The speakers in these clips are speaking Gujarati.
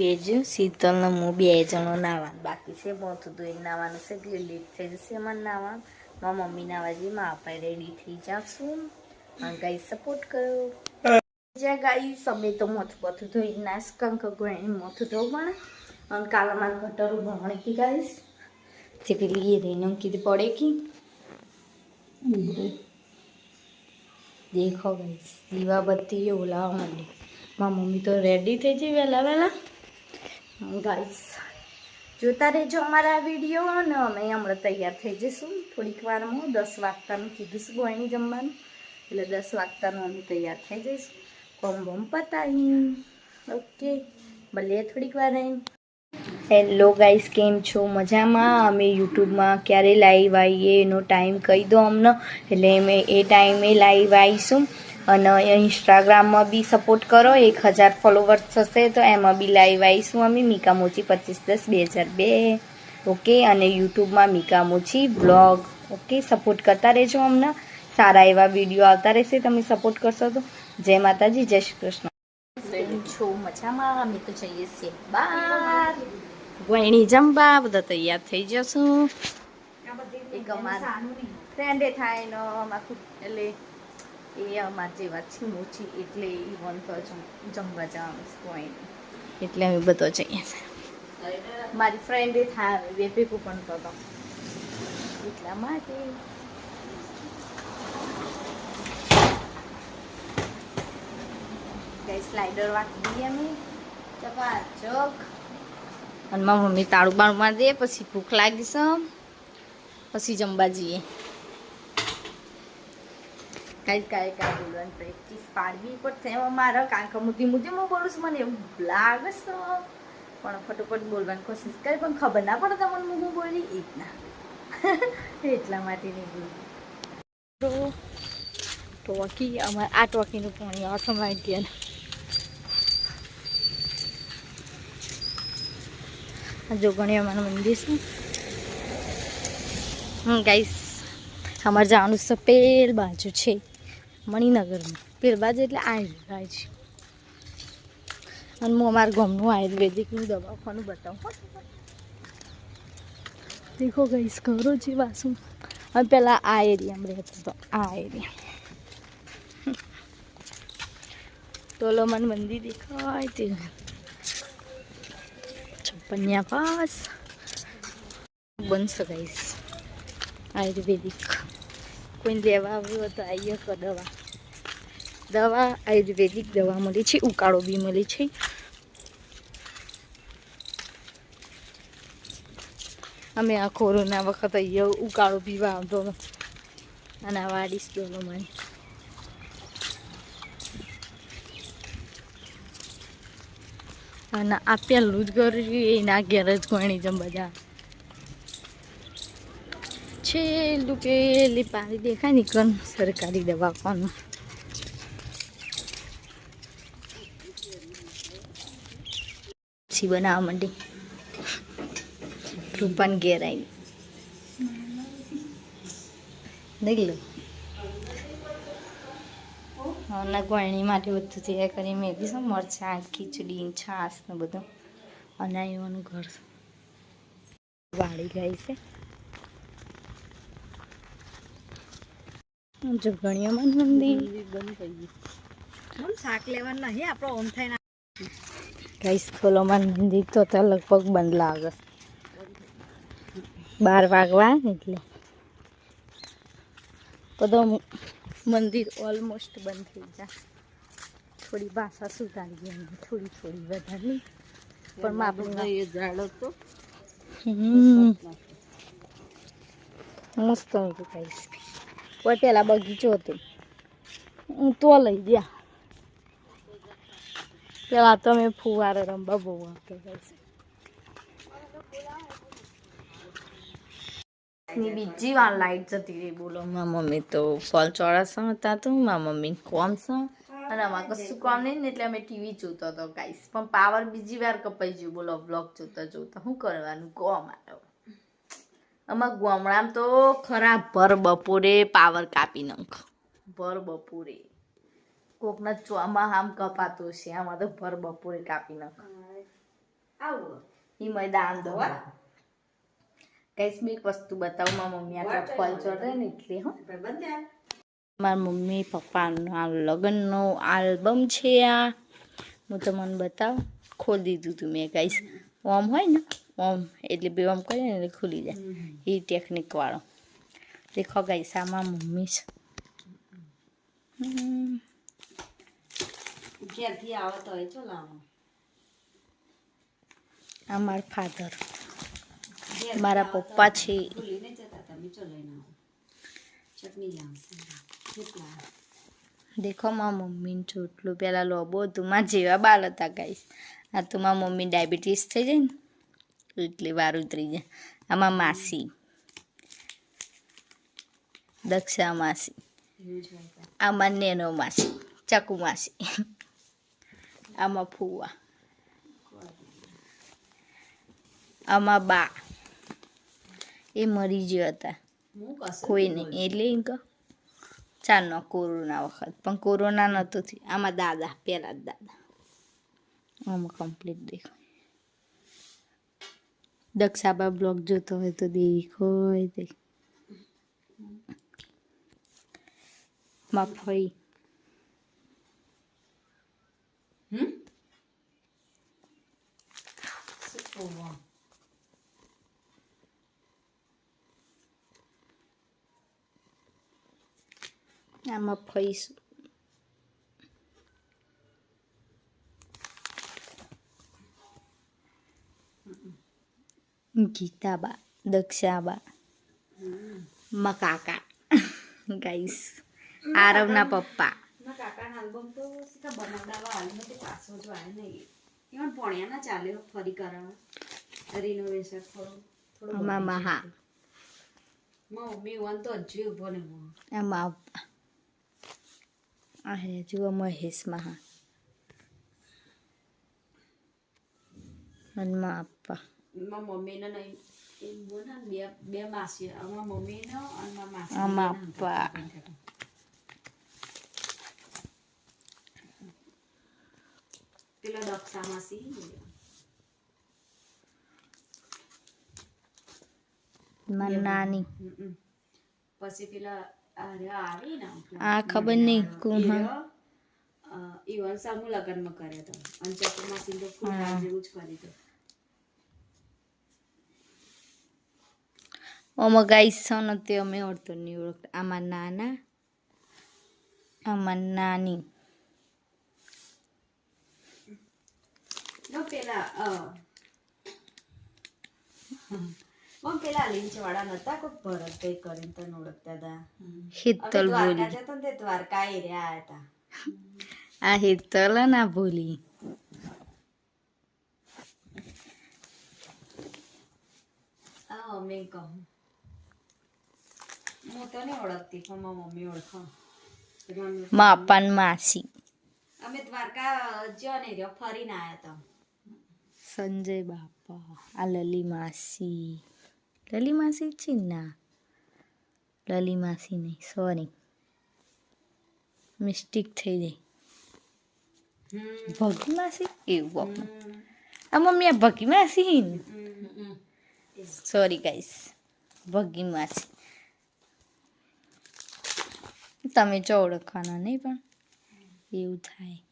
બે જ શીતલ ને હું બે જણો નાવાનું બાકી છે મોથું ધોઈને નાવાનું છે એટલે લેટ થઈ જશે મને નાવાનું મારા મમ્મી નાવા જઈ મારા પપ્પા રેડી થઈ જાશું અને ગાઈ સપોર્ટ કરો જ્યાં ગાઈ સમય તો મોથું બધું ધોઈ નાશ કંક ગોણી મોથું ધોવું પણ અને કાલે મારે ઘટરું ભણી હતી ગાઈશ જે પેલી એ રહીને કીધી પડે કે દેખો ગાઈશ દીવા બત્તી ઓલાવા માંડી મારા મમ્મી તો રેડી થઈ જઈ વહેલા વહેલા ગાઈસ જોતા રહેજો અમારા વીડિયો અને અમે હમણાં તૈયાર થઈ જઈશું. થોડીક વારમાં દસ વાગતાનું કીધું છું ગોળણી જમવાનું. એટલે દસ વાગતાનું અમે તૈયાર થઈ જઈશું. કોમ બોમ પતાવી. ઓકે ભલે થોડીક વાર હેલો ગાઈસ કેમ છો? મજામાં? અમે યુટ્યુબમાં ક્યારે લાઈવ આવીએ એનો ટાઈમ કહી દો અમને. એટલે અમે એ ટાઈમે લાઈવ આવીશું. અને ઇન્સ્ટાગ્રામમાં બી સપોર્ટ કરો. એક હજાર ફોલોવર્સ થશે તો એમાં બી લાઈવ આવીશું અમે. મીકા મોચી પચીસ દસ બે હજાર બે. ઓકે અને યુટ્યુબમાં Mika Mochi blog okay support કરતા રહેજો અમને. સારા એવા વીડિયો આવતા રહેશે. તમે સપોર્ટ કરશો તો. જય માતાજી. જય શ્રી કૃષ્ણ. છો? મજામાં? અમે તો જઈએ છીએ. બાર. ગોયણી જમવા. બધા તૈયાર થઈ જશું. એક અમારા ફ્રેન્ડે થાય ને એટલે એ અમારા જેવા છે મોચી એટલે એ વન જમ- જમવા જવાનું પોઈન્ટ એટલે અમે બધો જઈએ મારી ફ્રેન્ડે થાય બે ભેગું પણ તો હતો. એટલા માટે. સ્લાઇડર વાંકી દઈએ અમે ચકાચક અને મારી મમ્મી તાળું બાળું મારી દે પછી ભૂખ લાગી છે. પછી જમવા જઈએ. કાંઈ કાંઈ કાંઈ બોલવાની પ્રેક્ટિસ પાડવી પડશે. એમાં મારા કાંકા મુદ્દી મુદ્દી હું બોલું છું, મને એવું લાગે છે. પણ ફટોફટ બોલવાની કોશિશ કરી, પણ ખબર ના પડે તમને હું બોલી. એ જ ના. એટલા માટે નહીં બોલું ટોકી અમારે આ ટોકીનું પાણી ઓટોમેટિક ગયા જોગણી અમારું મંદિર છે. હમ ગાઈસ અમારે જવાનું સપેલ પેલ બાજુ છે. મણિનગરમાં પેલ બાજુ એટલે આયુર્વેદ છે. અને હું અમારા ગામનું આયુર્વેદિકનું દવાખાનું બતાવું. દેખો ગઈશ ઘરો છે વાસુ અને પહેલાં આ એરિયામાં રહેતો હતો. આ એરિયા તોલો મને મંદિર દેખાય તે. છપ્પનિયા પાસ. બનશે ગઈશ આયુર્વેદિક. કોઈને લેવા આવ્યું તો આવી શકો દવા. દવા, આયુર્વેદિક દવા મળી છે, ઉકાળો બી મળી છે. અમે આ કોરોના વખત અહીંયા ઉકાળો પીવા આવતો. અને આ વાડીશ દોલો મને. અને આ પહેલું જ ઘર છે, એના ઘેર જ ગણી જમ બધા. છેલ્લું પેલી પાણી દેખાય ને કન સરકારી દવાખાનું. પછી બનાવવા માંડી. રૂપાન ઘેર આવી દેખ લો. ના ગોળણી માટે બધું તૈયાર કરી મેં શું મરચાં, ખીચડી, છાશ ને બધું. અને એવાનું ઘર. વાળી ગઈ છે. જગણીયામાં મંદિર. શાક લેવાનું નહીં આપણો ઓમ થઈને ગાઈસ ખોલોમાં મંદિર તો ત્યાં લગભગ બંધ લાગે બાર વાગવા એટલે. બધો મંદિર ઓલમોસ્ટ બંધ થઈ જાય થોડી ભાષા સુધારી એમ થોડી થોડી વધારે પણ માપણી એ ઝાડો તો હમ. મસ્ત હતું ગાઈસ. પેલા બગીચો હતો. હું તો લઈ ગયા. પેલા તો અમે ફુવારો રમવા બહુ ગાઈસની બીજી વાર લાઈટ જતી રહી. બોલો, મારા મમ્મી તો ફોલ ચોરાસા હતા તો, મારા મમ્મી કોમ છે. અને આમાં કશું કામ નહીં ને એટલે અમે ટીવી જોતો હતો, ગાઈસ. પણ પાવર બીજી વાર કપાઈ ગયું. બોલો બ્લોગ જોતા જોતા શું કરવાનું? કહો મારો અમારા ગામડામાં તો ખરા ભર બપોરે પાવર કાપી નાખ. ભર બપોરે. કોકના ચોમાં આમ કપાતો છે આમાં તો ભર બપોરે કાપી નાખ. આવું. એમાં મેદાન દો કઈશ બી વસ્તુ બતાવું મારા મમ્મી આ ચપ્પલ ચડે ને એટલે હો. મારા મમ્મી પપ્પાનો આ લગ્નનો આલ્બમ છે આ. હું તમને બતાવ. ખોલી દીધું તું મેં કઈશ ઓમ હોય ને? ઓમ એટલે બે ઓમ કરીને એટલે ખુલી જાય. એ ટેકનિકવાળો દેખો ગઈ મારા મમ્મી છે. આ મારા ફાધર મારા પપ્પા છે. દેખો મારા મમ્મીને ચોટલું પેલા લોબો હતું મારા જેવા બાલ હતા ગાઈશ આ તો મારા મમ્મી ડાયાબિટીસ થઈ જાય ને એટલે વાર ઉતરી જાય આમાં માસી. દક્ષા માસી. આમાં નેનો માસી. ચકુ માસી. આમાં ફુવા. આમાં બા. એ મરી ગયા હતા. કોઈ નહીં એટલે એમ કહો. ચાલનો કોરોના વખત. પણ કોરોના નહોતો થયું. આમાં દાદા પહેલા જ દાદા. આમાં કમ્પ્લીટ દેખાય. દક્ષાબા બ્લોગ જોતો હોય તો દેખાય તે મફઈ હમ શું કહું? આ મફઈ શું ગીતાબા દક્ષાબા મા કાકા ગાઈસ આરવના પપ્પા એમાં મમ્મી વન તો હજુ ઊભો ને હું આ હે જુઓ મહેશ મહા મનમાં મા અપ્પા માં મમ્મીને નહીં એમ બોલ ને બે બે માસી આમાં મમ્મીનો અને મારા માસી આમાં બેના પપ્પા. હંગાથા. પેલો દક્ષા માસી મારી નાની હમ. પછી પેલા અરે આવી ને આ ખબર નહીં કોણ હા ઈવન સમૂહ લગ્નમાં કર્યો તો અને ચતુર્મા સિંધુ ફૂલ હા. જેવું જ કર્યું હતું ને તે અમે ઓળતો નહીં ઓળખતા આમાં નાના આમાં નાની નો પેલા અ મમ પેલા લીંચ વાળા નતા કોઈ ભરત કઈ કરીને તને ઓળખતા હતા હિતલ બોલી જતા તે દ્વારકા એ રહ્યા હતા આ હિતલ ના બોલી આ અમે કહું હું તો નહીં ઓળખતી પણ મારી મમ્મી ઓળખો. મા અપ્પા માસી. અમે દ્વારકા જ્યો ને રહ્યો ફરીને સંજય બાપા આ લલી માસી. લલી માસી છે ના લલી માસી નહીં સોરી મિસ્ટેક થઈ ગઈ ભગી માસી? એવું. આ મમ્મી આ ભગી માસી સોરી ગાઈસ ભગી માસી. તમે જો ઓળખવાના નહીં પણ? એવું થાય.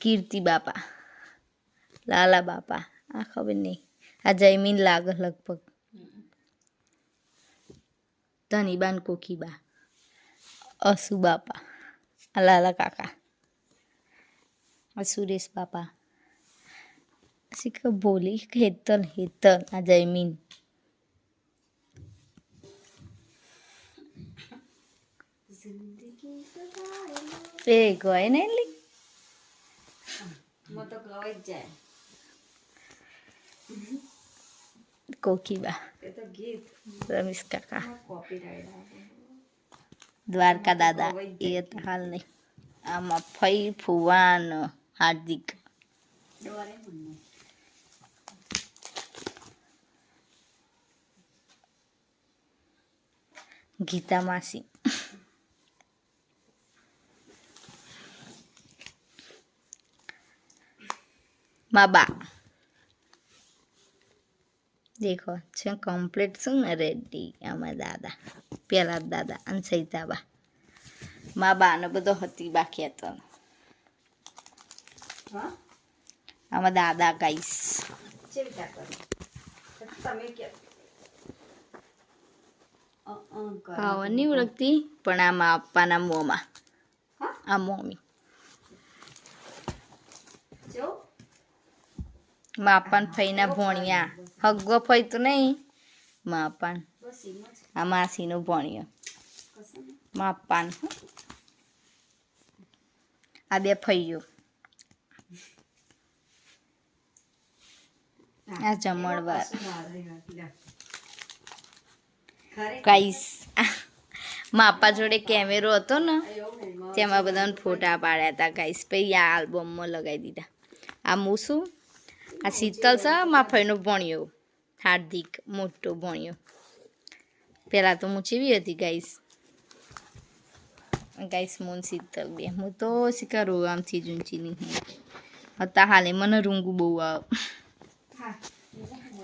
કીર્તિ બાપા. લાલા બાપા. આ ખબર નહીં. આ જયમીન લાગે લગભગ. ધનીબાન કોકીબા. અસુ બાપા. આ લાલા કાકા. આ સુરેશ બાપા. બોલી કે હેતલ હેતલ. આ જયમીન. એ ગય ને એટલી? મો તો ગવાઈ જ જાય. કોકીબા. રમેશ કાકા. દ્વારકા દાદા. એ તો હાલ નહીં. આમાં ફઈ ફુવાન હાર્દિક. ગીતા માસી. બા દેખો છે કમ્પ્લીટ શું ને રેડી આમાં દાદા પેલા દાદા અને સૈતાબા. મા બાને બધો હતી બાકી હતો. આમાં દાદા ગાઈસ. જે કરો તમે કે અ, અ, કરો. ખાવા નહીં ઓળખતી પણ આમાં આપવાના મોમાં. આ મોમી જો માપાન ફઈના ભોણિયા. હગો ફઈ તો નહીં માપાન. આ માસીનો ભોણિયો. માપાન આ બે ફઈઓ આ જમણવાર. ગાઈસ માપા જોડે કેમેરો હતો ને, તેમાં બધાને ફોટા પાડ્યા હતા ગાઈસ. પછી આ આલ્બમમાં લગાવી દીધા. આ મૂસું આ શીતલ છે માફઈનો ભણ્યો, હાર્દિક મોટો ભણ્યો. પહેલાં તો હું ચીવી હતી, ગાઈસ. ગાઈસ મોન શીતલ બે. હું તો શિકારો આમથી જ ઊંચી નહીં હતા. હાલે, મને રૂંગું બહુ આવે.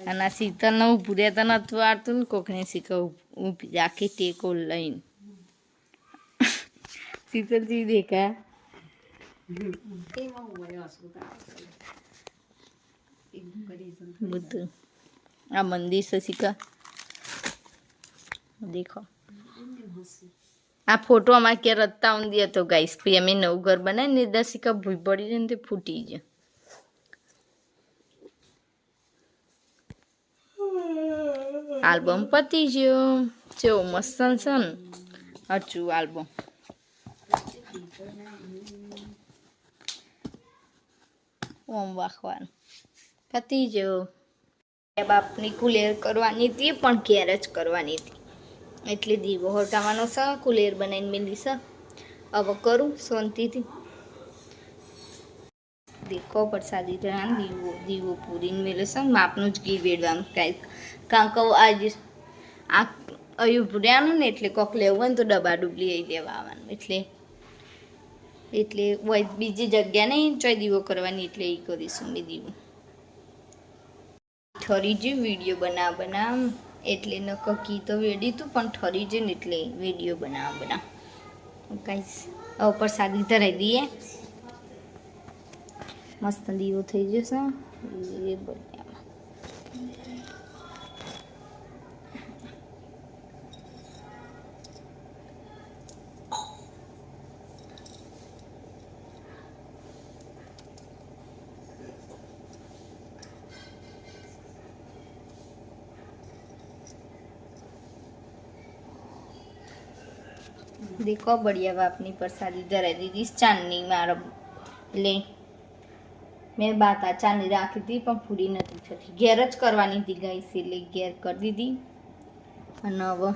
અને આ શીતલને ઊભું રહેતા નતું આવતું ને કોકને શીખવું, ઊભી આખી ટેકો લઈને. શીતલજી દેખા એમાં હું વળી હસવું તો આવે. એવું કરી છે. બધું આ મંદિર શીખા દેખો. આ ફોટો અમારે ક્યાં રત્તા ઊંધી હતો ગાઈસ પછી અમે નવું ઘર બનાવીને દશિકા ભૂઈ પડી જાય ને તે ફૂટી જાય આલ્બમ પતી ગયો. જેવો મસ્ત છે ને. હજુ આલ્બમ. ઓમ વાખવાનું. પતી જ. બાપની કુલેર કરવાની હતી પણ ઘેર જ કરવાની હતી. એટલે દીવો હટાવવાનો છે, કુલેર બનાવીને મેલી છે. હવે કરું શાંતિથી. દેખો પ્રસાદી ધરાન દીવો દીવો પૂરીને મેલે છે માપનું જ ઘી વેડવાનું કાંઈક. કારણ કે આજે આ અયું ભૂર્યાનું ને એટલે કોક લેવું હોય ને તો ડબ્બા ડુબલી આવી દેવા આવવાનું. એટલે એટલે બીજી જગ્યા નહીં, ચોય દીવો કરવાની એટલે એ કરીશું મેં દીવો. ઠરી જે વીડિયો બનાવ બનાવ. એટલે ન કકી તો વેડી તું પણ ઠરી છે ને એટલે વીડિયો બનાવ બનાવ. કાંઈ હવે પ્રસાદી રહી દઈએ. મસ્ત દીવો થઈ જશે. એ બન્યા. દેખો બળિયા બાપની પ્રસાદી ધરાઈ દીધી. ચાંદની મારો એટલે મેં બાતા ચાંદની રાખી હતી પણ પૂરી નથી થતી. ઘેર જ કરવાની હતી ગાઈસ એટલે ઘેર કરી દીધી. અને હવે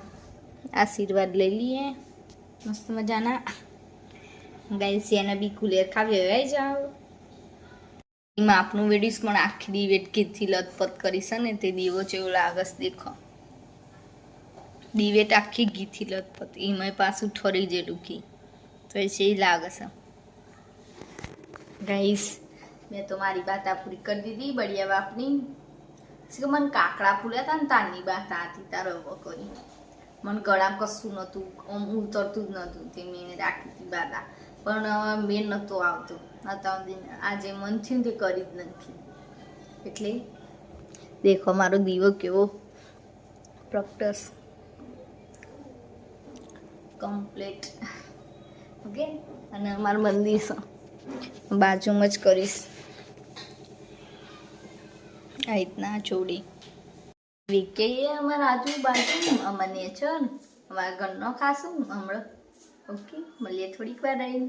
આશીર્વાદ લઈ લઈએ. મસ્ત મજાના. ગાઈસ એને બી કુલેર ખાવી હોય જાઓ. એમાં આપનું વેડીશ પણ આખી દી વેટકીથી લથપથ કરીશ ને તે દીવો જેવો લાગસ દેખો. દિવેટ આખી ગીથી લથપથ એમાં પાછું ઠરી જે ઘી તો એ છે એ લાગે છે ગાઈસ મેં તો મારી બાતા પૂરી કરી દીધી, બળિયા બાપની. શું કે મને કાકડા પૂર્યા હતા ને તારની બાતા હતી, તારો કરી મને ગળામાં કશું નહોતું, આમ ઉતરતું જ નહોતું, તે મેં રાખી હતી બાતા. પણ મેં નહોતો આવતો. હતા આજે મન થયું તે કરી જ નથી એટલે, દેખો મારો દીવો કેવો. પ્રગટસ કમ્પ્લીટ ઓકે અને અમારું મંદિર બાજુમાં જ કરીશ. આ રીતના જોડી. વીકે અમારા આજુબાજુ અમને છે અમારા ઘરનો ખાશું હમણાં. ઓકે મળીએ થોડીક વાર રહીને.